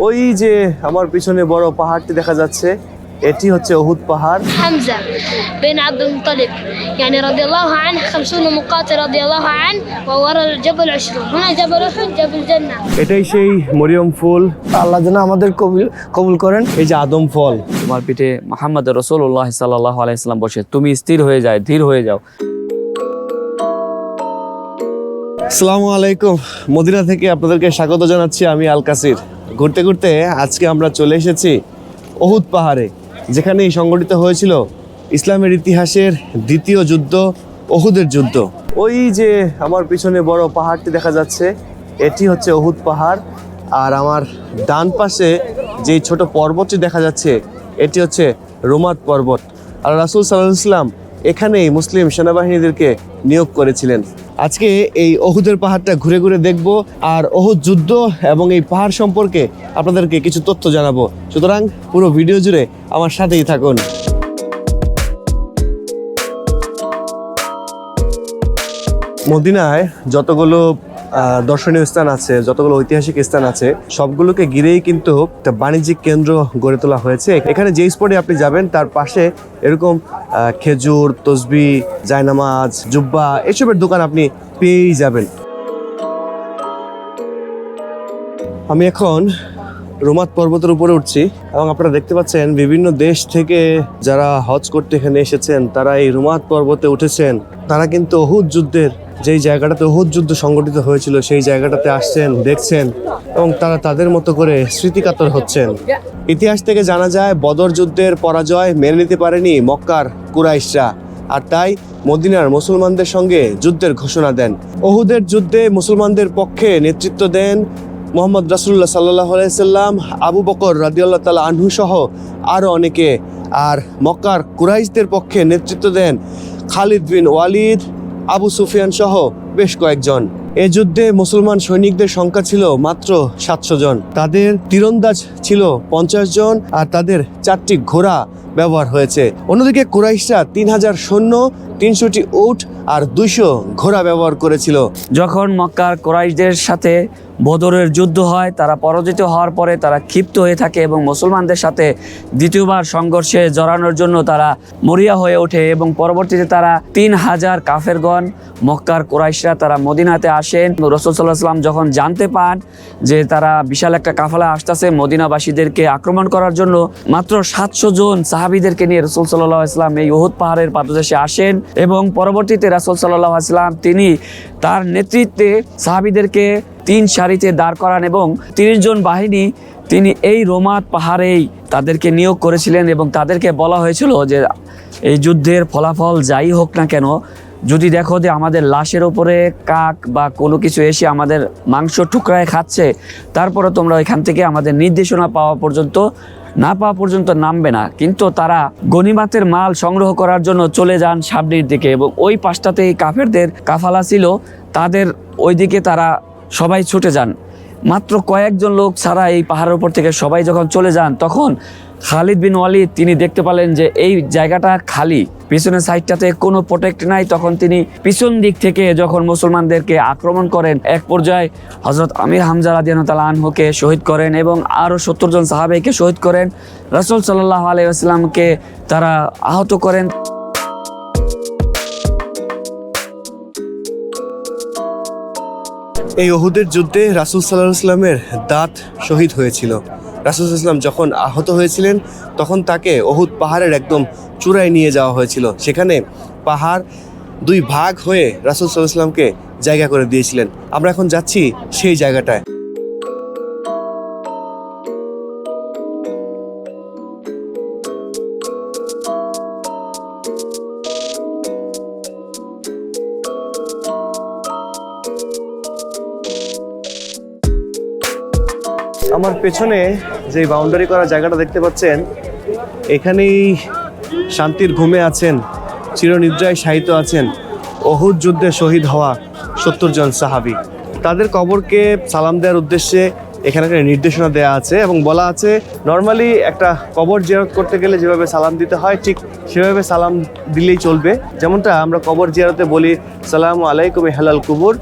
ওই যে আমার পিছনে বড় পাহাড়টি দেখা যাচ্ছে এটি হচ্ছে অহুদ পাহাড় حمزة بن عبد المطلب يعني رضي الله عنه خمسون مقاتل رضي الله عنه وورا الجبل عشرون هنا جبل أحد جبل جنة এটাই সেই মরিয়ম ফুল আল্লাহ যেন আমাদের কবুল কবুল করেন এই যে আদম ফল তোমার পিঠে মোহাম্মদ রসুল্লাহ সাল্লাহ আলাইসাল্লাম বসে তুমি স্থির হয়ে যায় ধীর হয়ে যাও আসসালামু আলাইকুম মদিনা থেকে আপনাদেরকে স্বাগত জানাচ্ছি আমি আল কাসির ঘুরতে ঘুরতে আজকে আমরা চলে এসেছি অহুদ পাহাড়ে যেখানে সংগঠিত হয়েছিল ইসলামের ইতিহাসের দ্বিতীয় যুদ্ধ অহুদের যুদ্ধ। ওই যে আমার পিছনে বড় পাহাড়টি দেখা যাচ্ছে, এটি হচ্ছে অহুদ পাহাড়। আর আমার ডান পাশে যেই ছোট পর্বতটি দেখা যাচ্ছে, এটি হচ্ছে রোমাত পর্বত। আর রাসুল সাল্লাহ ইসলাম এখানেই মুসলিম সেনাবাহিনীদেরকে নিয়োগ করেছিলেন। আজকে এই অহুদের পাহাড়টা ঘুরে ঘুরে দেখব আর অহুদ যুদ্ধ এবং এই পাহাড় সম্পর্কে আপনাদেরকে কিছু তথ্য জানাব। সুতরাং পুরো ভিডিও জুড়ে আমার সাথেই থাকুন। মদিনায় যতগুলো দর্শনীয় স্থান আছে, যতগুলো ঐতিহাসিক স্থান আছে, সবগুলোকে ঘিরেই কিন্তু একটা বাণিজ্যিক কেন্দ্র গড়ে তোলা হয়েছে। এখানে যে স্পটে আপনি যাবেন, তার পাশে এরকম খেজুর, তসবি, জায়নামাজ, জুব্বা, এসবের দোকান আপনি পেয়েই যাবেন। আমি এখন রোমাত পর্বতের উপরে উঠছি এবং আপনারা দেখতে পাচ্ছেন, বিভিন্ন দেশ থেকে যারা হজ করতে এখানে এসেছেন, তারা এই রোমাত পর্বতে উঠেছেন। তারা কিন্তু অহুদ যুদ্ধের যেই জায়গাটাতে অহুদ যুদ্ধ সংগঠিত হয়েছিল, সেই জায়গাটাতে আসছেন, দেখছেন এবং তারা তাদের মতো করে স্মৃতিকাতর হচ্ছেন। ইতিহাস থেকে জানা যায়, বদর যুদ্ধের পরাজয় মেনে নিতে পারেনি মক্কার কুরাইশরা। আর তাই মদিনার মুসলমানদের সঙ্গে যুদ্ধের ঘোষণা দেন। অহুদের যুদ্ধে মুসলমানদের পক্ষে নেতৃত্ব দেন মোহাম্মদ রাসুল্লাহ সাল্লাহ সাল্লাম, আবু বকর রাদিউল্লাহ তালা আনহু সহ আরও অনেকে। আর মক্কার কুরাইশদের পক্ষে নেতৃত্ব দেন খালিদ বিন ওয়ালিদ আবু সুফিয়ান সহ বেশ কয়েকজন। এ যুদ্ধে মুসলমান সৈনিকদের সংখ্যা ছিল মাত্র সাতশো জন। তাদের তীরন্দাজ ছিল পঞ্চাশ জন আর তাদের চারটি ঘোড়া ব্যবহার হয়েছে। অন্যদিকে কুরাইশরা তিন হাজার সৈন্য, তিনশোটি উট আর দুইশো ঘোড়া ব্যবহার করেছিল। যখন মক্কার কোরাইশদের সাথে বদরের যুদ্ধ হয়, তারা পরাজিত হওয়ার পরে তারা ক্ষিপ্ত হয়ে থাকে এবং মুসলমানদের সাথে দ্বিতীয়বার সংঘর্ষে জড়ানোর জন্য তারা মরিয়া হয়ে ওঠে এবং পরবর্তীতে তারা তিন হাজার কাফেরগণ, মক্কার কোরাইশরা তারা মদিনাতে আসেন। রসুল সাল্লাহ সাল্লাম যখন জানতে পান যে তারা বিশাল একটা কাফালা আসতেছে, মদিনাবাসীদেরকে আক্রমণ করার জন্য মাত্র সাতশো জন সাহাবিদেরকে নিয়ে রসুল সাল্লাহ ইসলাম এই ওহুদ পাহাড়ের পাদদেশে আসেন এবং পরবর্তীতে রাসুল সাল্লাহ আসলাম তিনি তার নেতৃত্বে সাহাবিদেরকে তিন সারিতে দাঁড় করান এবং তিরিশ জন বাহিনী তিনি এই রোমাত পাহাড়েই তাদেরকে নিয়োগ করেছিলেন এবং তাদেরকে বলা হয়েছিল যে এই যুদ্ধের ফলাফল যাই হোক না কেন, যদি দেখো যে আমাদের লাশের ওপরে কাক বা কোনো কিছু এসে আমাদের মাংস টুকরায় খাচ্ছে, তারপরে তোমরা ওইখান থেকে আমাদের নির্দেশনা পাওয়া পর্যন্ত, না পাওয়া পর্যন্ত নামবে না। কিন্তু তারা গনিমাতের মাল সংগ্রহ করার জন্য চলে যান সামনের দিকে এবং ওই পাশটাতেই কাফেরদের কাফালা ছিল। তাদের ওইদিকে তারা সবাই ছুটে যান। মাত্র কয়েকজন লোক ছাড়া এই পাহাড়ের উপর থেকে সবাই যখন চলে যান, তখন খালিদ বিন ওয়ালিদ তিনি দেখতে পেলেন যে এই জায়গাটা খালি, পিছনের সাইডটাতে কোনো প্রোটেক্ট নাই। তখন তিনি পিছন দিক থেকে যখন মুসলমানদেরকে আক্রমণ করেন, এক পর্যায়ে হজরত আমির হামজা রাদিয়ান তালা আনহুকে শহীদ করেন এবং আরও সত্তর জন সাহাবেকে শহীদ করেন। রসুল সাল্লাহ আলাইসলামকে তারা আহত করেন। এই অহুদের যুদ্ধে রাসুল সাল্লাহ ইসলামের দাঁত শহীদ হয়েছিল। রাসুল ইসলাম যখন আহত হয়েছিলেন, তখন তাকে অহুদ পাহাড়ের একদম চূড়ায় নিয়ে যাওয়া হয়েছিল। সেখানে পাহাড় দুই ভাগ হয়ে রাসুল সাল্লাহ ইসলামকে জায়গা করে দিয়েছিলেন। আমরা এখন যাচ্ছি সেই জায়গাটায়। আমার পেছনে যে বাউন্ডারি করা জায়গাটা দেখতে পাচ্ছেন, এখানেই শান্তির ঘুমে আছেন, চিরনিদ্রায় শায়িত আছেন অহুদ যুদ্ধে শহীদ হওয়া সত্তর জন সাহাবি। তাদের কবরকে সালাম দেওয়ার উদ্দেশ্যে এখানে একটা নির্দেশনা দেওয়া আছে এবং বলা আছে নর্মালি একটা কবর জিয়ারত করতে গেলে যেভাবে সালাম দিতে হয়, ঠিক সেভাবে সালাম দিলেই চলবে। যেমনটা আমরা কবর জিয়ারতে বলি, সালাম আলাইকুম হালাল কুবুর।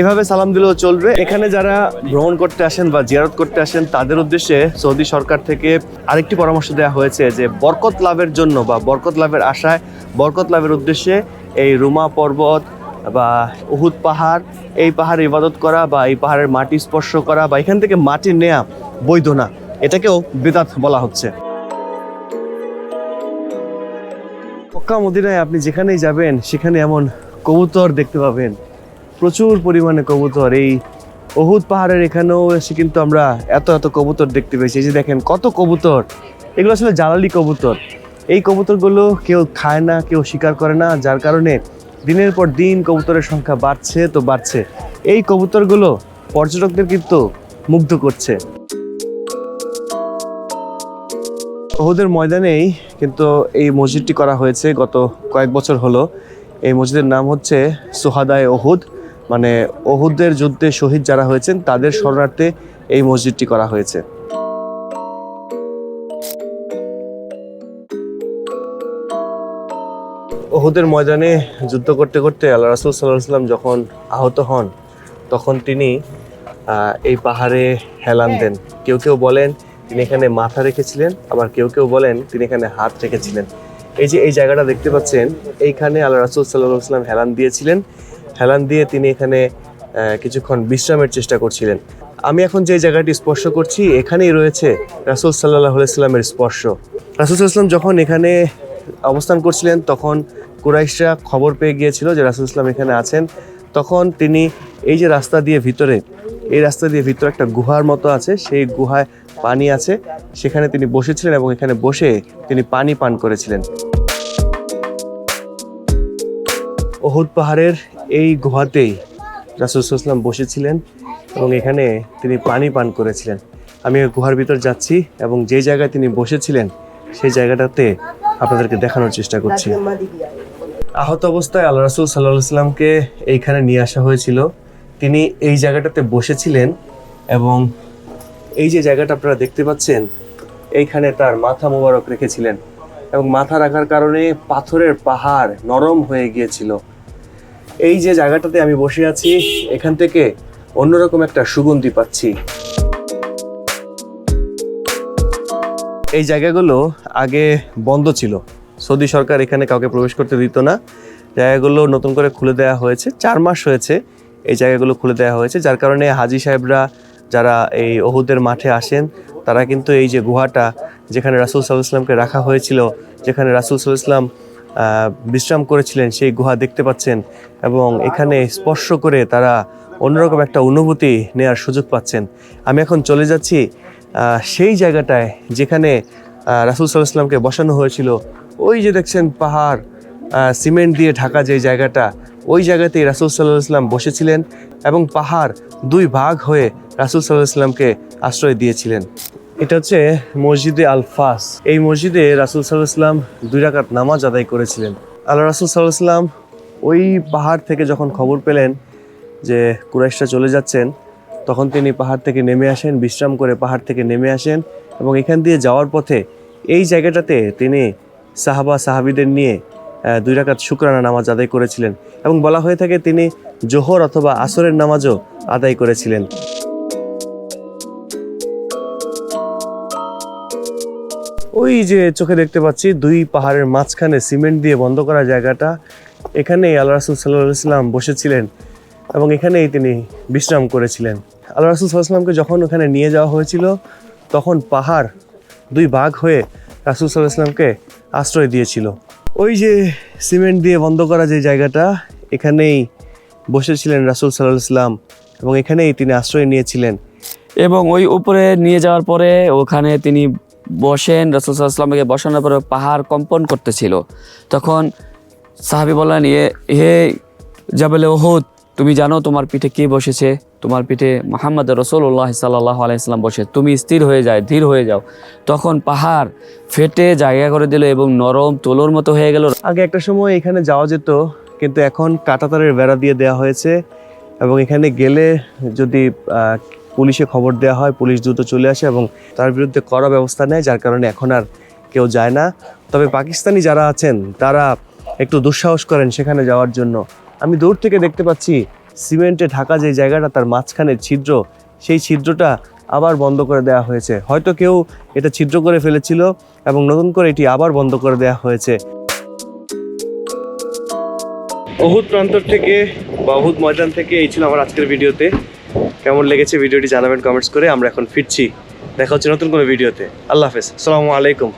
এভাবে সালাম দিলেও চলবে। এখানে যারা ভ্রমণ করতে আসেন বা জিয়ারত করতে আসেন, তাদের উদ্দেশ্যে সৌদি সরকার থেকে আরেকটি পরামর্শ দেওয়া হয়েছে যে, বরকত লাভের জন্য বা বরকত লাভের আশায় বরকত লাভের উদ্দেশ্যে এই রুমা পর্বত বা উহুদ পাহাড়, এই পাহাড় ইবাদত করা বা এই পাহাড়ের মাটি স্পর্শ করা বা এখান থেকে মাটি নেয়া বৈধ না এটাকেও বেদাত বলা হচ্ছে। মক্কা মদিনায় আপনি যেখানেই যাবেন, সেখানে এমন কবুতর দেখতে পাবেন। প্রচুর পরিমাণে কবুতর। এই অহুদ পাহাড়ের এখানেও এসে কিন্তু আমরা এত এত কবুতর দেখতে পেয়েছি। এই যে দেখেন কত কবুতর। এগুলো আসলে জ্বালালি কবুতর। এই কবুতরগুলো কেউ খায় না, কেউ শিকার করে না, যার কারণে দিনের পর দিন কবুতরের সংখ্যা বাড়ছে তো বাড়ছে। এই কবুতরগুলো পর্যটকদের কিন্তু মুগ্ধ করছে। ওহুদের ময়দানেই কিন্তু এই মসজিদটি করা হয়েছে গত কয়েক বছর হলো। এই মসজিদের নাম হচ্ছে সোহাদায় ওহুদ মানে ওহুদের যুদ্ধে শহীদ যারা হয়েছেন, তাদের শরণার্থে এই মসজিদটি করা হয়েছে। ওহুদের ময়দানে যুদ্ধ করতে করতে আল্লাহ রাসুল সাল্লাহ সাল্লাম যখন আহত হন, তখন তিনি এই পাহাড়ে হেলান দেন। কেউ কেউ বলেন, তিনি এখানে মাথা রেখেছিলেন, আবার কেউ কেউ বলেন, তিনি এখানে হাত রেখেছিলেন। এই যে এই জায়গাটা দেখতে পাচ্ছেন, এইখানে আল্লাহ রাসুল সাল্লাহ সাল্লাম হেলান দিয়েছিলেন। হেলান দিয়ে তিনি এখানে কিছুক্ষণ বিশ্রামের চেষ্টা করছিলেন। আমি এখন যে জায়গাটি স্পর্শ করছি, এখানেই রয়েছে রাসুল সাল্লাহ সাল্লামের স্পর্শ। রাসুল সাল্লাম যখন এখানে অবস্থান করছিলেন, তখন কুরাইশরা খবর পেয়ে গিয়েছিল যে রাসুল ইসলাম এখানে আছেন। তখন তিনি এই যে রাস্তা দিয়ে ভিতরে, এই রাস্তা দিয়ে ভিতরে একটা গুহার মতো আছে, সেই গুহায় পানি আছে। সেখানে তিনি বসেছিলেন এবং এখানে বসে তিনি পানি পান করেছিলেন। ওহুদ পাহাড়ের এই গুহাতেই রাসুলসলাম বসেছিলেন এবং এখানে তিনি পানি পান করেছিলেন। আমি গুহার ভিতর যাচ্ছি এবং যে জায়গায় তিনি বসেছিলেন, সেই জায়গাটাতে আপনাদেরকে দেখানোর চেষ্টা করছি। আহত অবস্থায় আল্লাহ রাসুল সাল্লাহ সাল্লামকে এইখানে নিয়ে আসা হয়েছিল। তিনি এই জায়গাটাতে বসেছিলেন এবং এই যে জায়গাটা আপনারা দেখতে পাচ্ছেন, এইখানে তার মাথা মোবারক রেখেছিলেন এবং মাথা রাখার কারণে পাথরের পাহাড় নরম হয়ে গিয়েছিল। এই যে জায়গাটাতে আমি বসে আছি, এখান থেকে অন্যরকম একটা সুগন্ধি পাচ্ছি। এই জায়গাগুলো আগে বন্ধ ছিল। সৌদি সরকার এখানে কাউকে প্রবেশ করতে দিত না। জায়গাগুলো নতুন করে খুলে দেওয়া হয়েছে। চার মাস হয়েছে এই জায়গাগুলো খুলে দেওয়া হয়েছে, যার কারণে হাজি সাহেবরা যারা এই ওহুদের মাঠে আসেন, তারা কিন্তু এই যে গুহাটা যেখানে রাসুল সাল্লাহ ইসলামকে রাখা হয়েছিল, যেখানে রাসুল সাল্লাহাম বিশ্রাম করেছিলেন, সেই গুহা দেখতে পাচ্ছেন এবং এখানে স্পর্শ করে তারা অন্যরকম একটা অনুভূতি নেওয়ার সুযোগ পাচ্ছেন। আমি এখন চলে যাচ্ছি সেই জায়গাটায় যেখানে রাসুল সাল্লাহ সাল্লামকে বসানো হয়েছিল। ওই যে দেখছেন পাহাড় সিমেন্ট দিয়ে ঢাকা যে জায়গাটা, ওই জায়গাতেই রাসুল সাল্লাহ সাল্লাম বসেছিলেন এবং পাহাড় দুই ভাগ হয়ে রাসুল সাল্লাহ সাল্লামকে আশ্রয় দিয়েছিলেন। এটা হচ্ছে মসজিদে আল ফাস এই মসজিদে রাসুল সাল্লাহ সাল্লাম দুই রাকাত নামাজ আদায় করেছিলেন। আল্লাহ রাসুল সাল্লাহ সাল্লাম ওই পাহাড় থেকে যখন খবর পেলেন যে কুরাইশরা চলে যাচ্ছেন, তখন তিনি পাহাড় থেকে নেমে আসেন, বিশ্রাম করে পাহাড় থেকে নেমে আসেন এবং এখান দিয়ে যাওয়ার পথে এই জায়গাটাতে তিনি সাহাবা, সাহাবিদের নিয়ে দুই রাকাত শুক্রানা নামাজ আদায় করেছিলেন এবং বলা হয়ে থাকে তিনি জোহর অথবা আসরের নামাজও আদায় করেছিলেন। ওই যে চোখে দেখতে পাচ্ছি দুই পাহাড়ের মাঝখানে সিমেন্ট দিয়ে বন্ধ করা জায়গাটা। এখানেই আল্লাহ রাসুল সাল্লাহ সাল্লাম বসেছিলেন এবং এখানেই তিনি বিশ্রাম করেছিলেন। আল্লাহ রাসুল সাল্লাহামকে যখন ওখানে নিয়ে যাওয়া হয়েছিল, তখন পাহাড় দুই ভাগ হয়ে রাসুল সাল্লাহ সাল্লামকে আশ্রয় দিয়েছিল। ওই যে সিমেন্ট দিয়ে বন্ধ করা যে জায়গাটা, এখানেই বসেছিলেন রাসুল সাল্লাহ সাল্লাম এবং এখানেই তিনি আশ্রয় নিয়েছিলেন। এবং ওই উপরে নিয়ে যাওয়ার পরে ওখানে তিনি বসেন রসুলামকে বসানোর পরে পাহাড় কম্পন করতেছিল। তখন সাহাবি বললেন, এ, হে জাবেলে ওহুদ তুমি জানো তোমার পিঠে কে বসেছে? তোমার পিঠে মোহাম্মদ রসুল্লাহ সাল্লাহ আলাইসাল্লাম বসে। তুমি স্থির হয়ে যায়, ধীর হয়ে যাও। তখন পাহাড় ফেটে জায়গা করে দিল এবং নরম তোলোর মতো হয়ে গেল। আগে একটা সময় এখানে যাওয়া যেত, কিন্তু এখন কাঁটাতারের বেড়া দিয়ে দেওয়া হয়েছে এবং এখানে গেলে যদি পুলিশে খবর দেওয়া হয়, পুলিশ দ্রুত চলে আসে এবং তার বিরুদ্ধে কড়া ব্যবস্থা নেয়, যার কারণে এখন আর কেউ যায় না। তবে পাকিস্তানি যারা আছেন, তারা একটু দুঃসাহস করেন সেখানে যাওয়ার জন্য। আমি দূর থেকে দেখতে পাচ্ছি, সিমেন্টে ঢাকা যে জায়গাটা, তার মাঝখানে ছিদ্র, সেই ছিদ্রটা আবার বন্ধ করে দেওয়া হয়েছে। হয়তো কেউ এটা ছিদ্র করে ফেলেছিল এবং নতুন করে এটি আবার বন্ধ করে দেওয়া হয়েছে। অহুদ প্রান্তর থেকে বা অহুদ ময়দান থেকে, এই ছিল আমার আজকের ভিডিওতে। কেমন লেগেছে ভিডিওটি জানাবেন কমেন্টস করে। আমরা এখন ফিরছি। দেখা হচ্ছে নতুন কোনো ভিডিওতে। আল্লাহ হাফেজ। আসসালামু আলাইকুম।